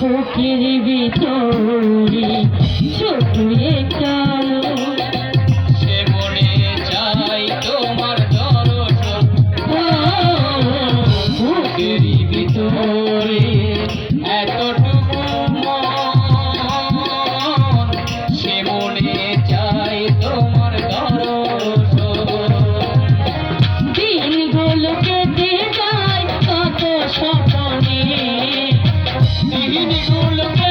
বুকের ভিতরে ছোট একটা Solo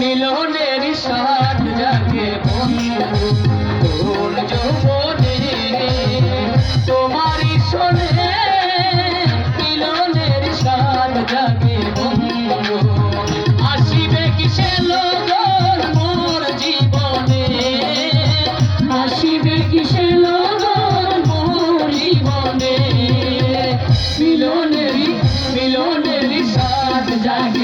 মিলনের সাত জাগে বন্ধু তোর যৌবনে তোমারই শোনে, মিলনের সাত জাগে বন্ধু আসিবে কিসে লগন মোর জীবনে? আসিবে কিসে লগন মোর জীবনে? মিলনের মিলনের সাত জাগে